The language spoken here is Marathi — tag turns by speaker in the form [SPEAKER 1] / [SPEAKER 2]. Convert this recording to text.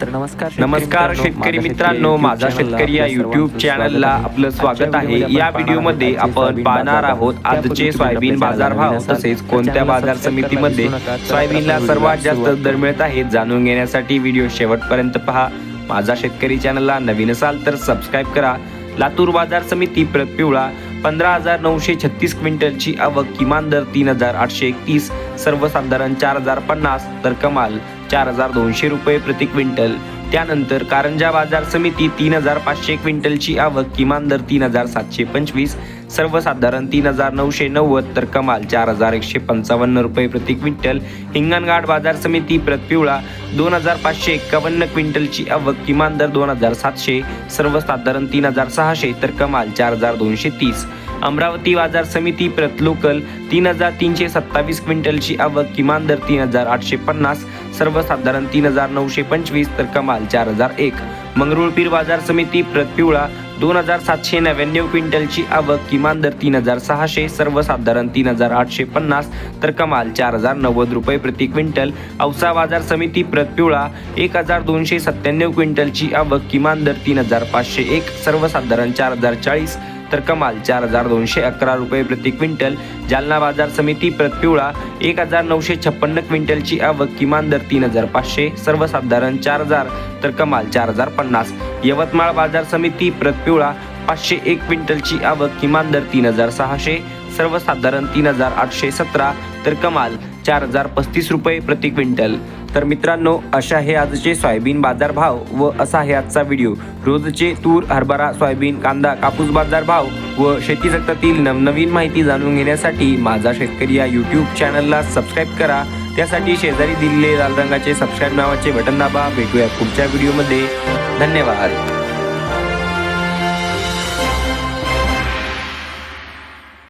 [SPEAKER 1] तर नमस्कार
[SPEAKER 2] नमस्कार शेतकरी मित्रांनो. माझा शेतकरी या युट्यूब चॅनलला आपलं स्वागत आहे. या व्हिडिओमध्ये आपण पाहणार आहोत आजचे सोयाबीन बाजारभाव. तसेच कोणत्या बाजार समितीमध्ये सोयाबीनला सर्वात जास्त दर मिळत आहेत जाणून घेण्यासाठी व्हिडिओ शेवटपर्यंत पहा. माझा शेतकरी चॅनलला नवीन असाल तर सबस्क्राईब करा. लातूर बाजार समिती प्रत पिवळा पंधरा हजार नऊशे छत्तीस क्विंटलची आवक किमान दर तीन हजार आठशे एकतीस सर्वसाधारण चार हजार पन्नास तर कमाल. चार हजार दोनशे रुपये प्रति क्विंटल. त्यानंतर कारंजा बाजार समिती तीन हजार पाचशे क्विंटलची आवक किमान दर तीन हजार सातशे पंचवीस सर्वसाधारण तीन हजार नऊशे नव्वद तर कमाल चार हजार एकशे पंचावन्न रुपये प्रति क्विंटल. हिंगणघाट बाजार समिती प्रतपिवळा दोन हजार पाचशे एक्कावन्न क्विंटलची आवक किमान दर दोन हजार सातशे सर्वसाधारण तीन हजार सहाशे तर कमाल चार हजार दोनशे तीस. अमरावती बाजार समिती प्रत लोकल तीन हजार तीनशे सत्तावीस क्विंटलची आवक किमान दर तीन हजार आठशे पन्नास सर्वसाधारण तीन हजार नऊशे पंचवीस तर कमाल चार हजार एक. मंगरुळपीर बाजार समिती प्रत पिवळा दोन हजार सातशे नव्याण्णव क्विंटलची आवक किमान दर तीन हजार सहाशे सर्वसाधारण तीन हजार आठशे पन्नास तर कमाल चार हजार नव्वद रुपये प्रति क्विंटल. औसा बाजार समिती प्रत पिवळा एक हजार दोनशे सत्त्याण्णव क्विंटलची आवक किमान दर तीन हजार पाचशे एक सर्वसाधारण चार हजार चाळीस तर कमाल चार हजार दोनशे अकरा रुपये प्रति क्विंटल. जालना बाजार समिती प्रत पिवळा एक हजार नऊशे छप्पन्न क्विंटलची आवक किमान दर तीन हजार पाचशे सर्वसाधारण चार हजार तर कमाल चार हजार पन्नास. यवतमाळ बाजार समिती प्रत पिवळा पाचशे एक क्विंटलची आवक किमान दर तीन हजार सहाशे सर्वसाधारण तीन हजार आठशे सतरा तर कमाल चार हजार पस्तीस रुपये प्रति क्विंटल. तर मित्रांनो अशा हे आजचे सोयाबीन बाजार भाव व असा आहे आजचा व्हिडिओ. रोजचे तूर हरभरा सोयाबीन कांदा कापूस बाजार भाव व शेती जगतातील नवनवीन माहिती जाणून घेण्यासाठी माझा शेतकरी या यूट्यूब चॅनलला सबस्क्राईब करा. त्यासाठी शेजारी दिलेले लाल रंगाचे सबस्क्राईब नावाचे बटन दाबा. भेटूया पुढच्या व्हिडिओमध्ये धन्यवाद.